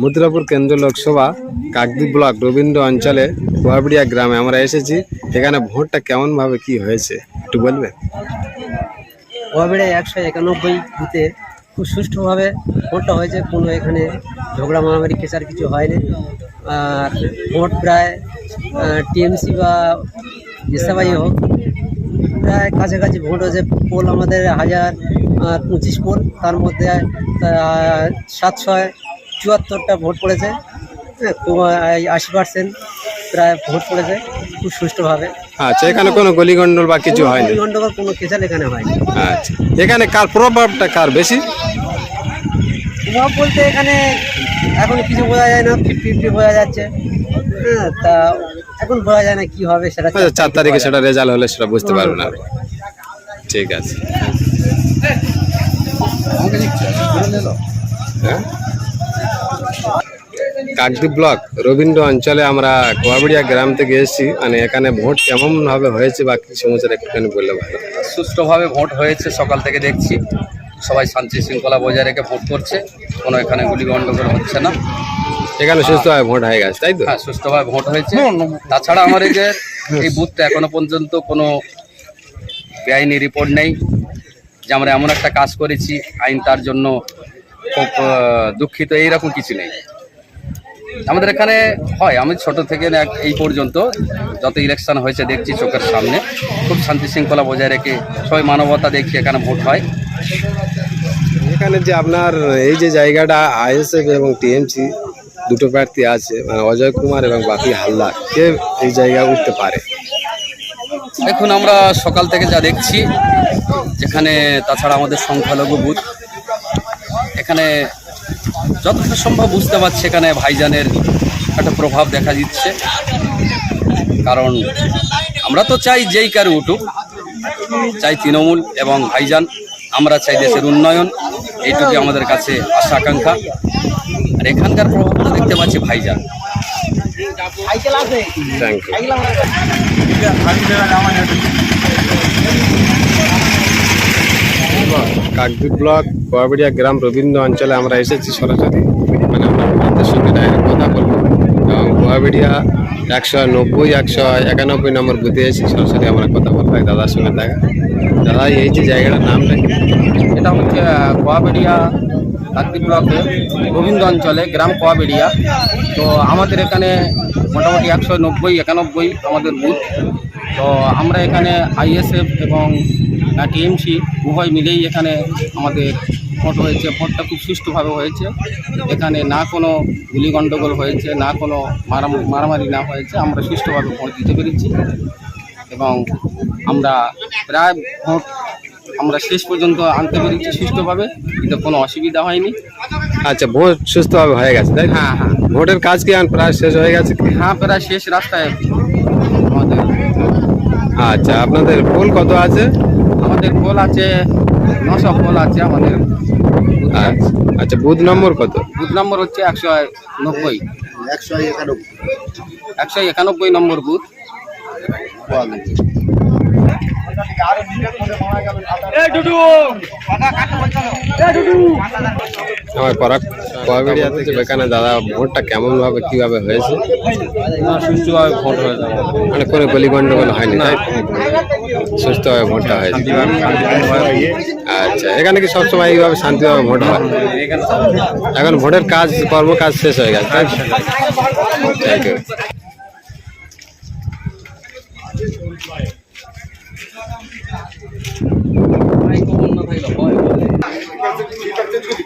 মথুরাপুর কেন্দ্র লোকসভা কাকদ্বীপ ব্লক রবীন্দ্র অঞ্চলে কুয়াবিড়িয়া গ্রামে আমরা এসেছি। এখানে ভোটটা কেমন ভাবে কি হয়েছে? একটু বলবেন? কোয়াবেড়ে একশো একানব্বই বুথে খুব সুষ্ঠুভাবে ভোটটা হয়েছে। কোনো এখানে ঝগড়া মারামারি কেসার কিছু হয়নি। আর ভোট প্রায় টিএমসি বা এসএফআই হোক, প্রায় কাছাকাছি ভোট হয়েছে। পোল আমাদের হাজার পঁচিশ পোল। তার মধ্যে সাতশো চুয়াত্তরটা ভোট পড়েছে। হ্যাঁ, আশি পার্সেন্ট প্রায় ভোট পড়েছে খুব সুষ্ঠুভাবে। আচ্ছা এখানে কোনো গলিগন্ডল বা কিছু হয়নি? কোনো কোনো কেসাল এখানে হয়নি। আচ্ছা এখানে কার প্রভাবটা কার বেশি? প্রভাব বলতে এখানে এখন কিছু বোঝা যায় না ফিফটি ফিফটি বোঝা যাচ্ছে। হ্যাঁ তা এখন বোঝা যায় না কি হবে সেটা আচ্ছা, চার তারিখে সেটা রেজাল্ট হলে সেটা বুঝতে পারবেন আর ঠিক আছে। হ্যাঁ? কাকদ্বীপ ব্লক রবীন্দ্র অঞ্চলে আমরা কোয়াবিড়িয়া গ্রাম থেকে এসেছি। মানে এখানে ভোট কেমন ভাবে হয়েছে বা কি সমস্যা একটুখানি বললে ভালো। সুষ্ঠুভাবে ভোট হয়েছে সকাল থেকে দেখছি। সবাই শান্তি শৃঙ্খলা বজায় রেখে ভোট করছে। কোনো এখানে গুলি গণ্ডগোল হচ্ছে না। এখানে সুস্থভাবে ভোট হয়ে গেছে তাই তো? হ্যাঁ সুষ্ঠুভাবে ভোট হয়েছে। তাছাড়া আমার এই যে এই বুথটা এখনও পর্যন্ত কোনো বেআইনি রিপোর্ট নেই। যে আমরা এমন একটা কাজ করেছি আইন তার জন্য খুব দুঃখিত। এইরকম কিছু নেই। আমাদের এখানে হয় আমি ছোট থেকে না এই পর্যন্ত যত ইলেকশন হয়েছে দেখছি চোখের সামনে। খুব শান্তি শৃঙ্খলা বজায় রেখে সবাই মানবতা দেখি এখানে ভোট হয়। এখানে যে আপনার এই যে জায়গাটা আইএসএফ এবং টিএমসি দুটো প্রার্থী আছে মানে অজয় কুমার এবং বাকি হালদার কে এই জায়গায় উঠতে পারে? এখন আমরা সকাল থেকে যা দেখছি যেখানে তাছাড়া আমাদের সংখ্যালঘু বুথ এখানে যতটা সম্ভব বুঝতে পারছি এখানে ভাইজানের একটা প্রভাব দেখা দিচ্ছে। কারণ আমরা তো চাই যেই কারও উঠুক চাই তৃণমূল এবং ভাইজান আমরা চাই দেশের উন্নয়ন এইটুকু আমাদের কাছে আশা আকাঙ্ক্ষা। আর এখানকার প্রভাবটা দেখতে পাচ্ছি ভাইজান। Thank you Kakdwip block Koabiria গ্রাম রবীন্দ্র অঞ্চলে আমরা এসেছি সরাসরি। মানে আমরা আপনাদের সঙ্গে ডাইরেক্ট কথা বলব। এবং কোয়াবিড়িয়া একশো নব্বই, একশো একানব্বই নম্বর বুথে এসেছি সরাসরি আমরা কথা বলব দাদার সঙ্গে দেখা। দাদা, এই যে জায়গাটার নামটা কি? এটা হচ্ছে কোয়াবেড়িয়া কাকদ্বীপ ব্লকে রবীন্দ্র অঞ্চলে গ্রাম কোয়াবেড়িয়া। তো আমাদের এখানে মোটামুটি একশো নব্বই, একানব্বই আমাদের বুথ। তো আমরা এখানে আইএসএফ এবং টিএমসি উভয় মিলেই এখানে আমাদের ভোট হয়েছে। ভোটটা খুব সুষ্ঠুভাবে হয়েছে। এখানে না কোনো গুলি গণ্ডগোল হয়েছে না কোনো মারাম- মারামারি না হয়েছে। আমরা সুষ্ঠুভাবে ভোট দিতে পেরেছি এবং আমরা প্রায় ভোট আমরা শেষ পর্যন্ত আনতে পেরেছি সুষ্ঠুভাবে। কিন্তু কোনো অসুবিধা হয়নি। আচ্ছা ভোট সুস্থভাবে হয়ে গেছে তাই হ্যাঁ হ্যাঁ। ভোটের কাজ কি প্রায় শেষ হয়ে গেছে? হ্যাঁ প্রায় শেষ রাস্তায় আমাদের। আচ্ছা আপনাদের পোল কত আছে? আমাদের কল আছে নশো কল আছে আমাদের আচ্ছা আচ্ছা বুথ নম্বর কত? বুথ নম্বর হচ্ছে একশো নব্বই। একশো একানব্বই। নম্বর বুথ আমার পরাগ কোয়াবিড়িয়াতে যে এখানে দাদা ভোটটা কেমন ভাবে কীভাবে হয়েছে? সুষ্ঠুভাবে ভোট হয়ে যাবে মানে কোনো গলি গন্ডগোল হয়নি তাই সুস্থভাবে ভোটটা হয়েছে। আচ্ছা এখানে কি সবসময় এইভাবে শান্তিভাবে ভোট হয়? এখন ভোটের কাজ কর্মকাজ শেষ হয়ে গেছে তাই থ্যাংক ইউ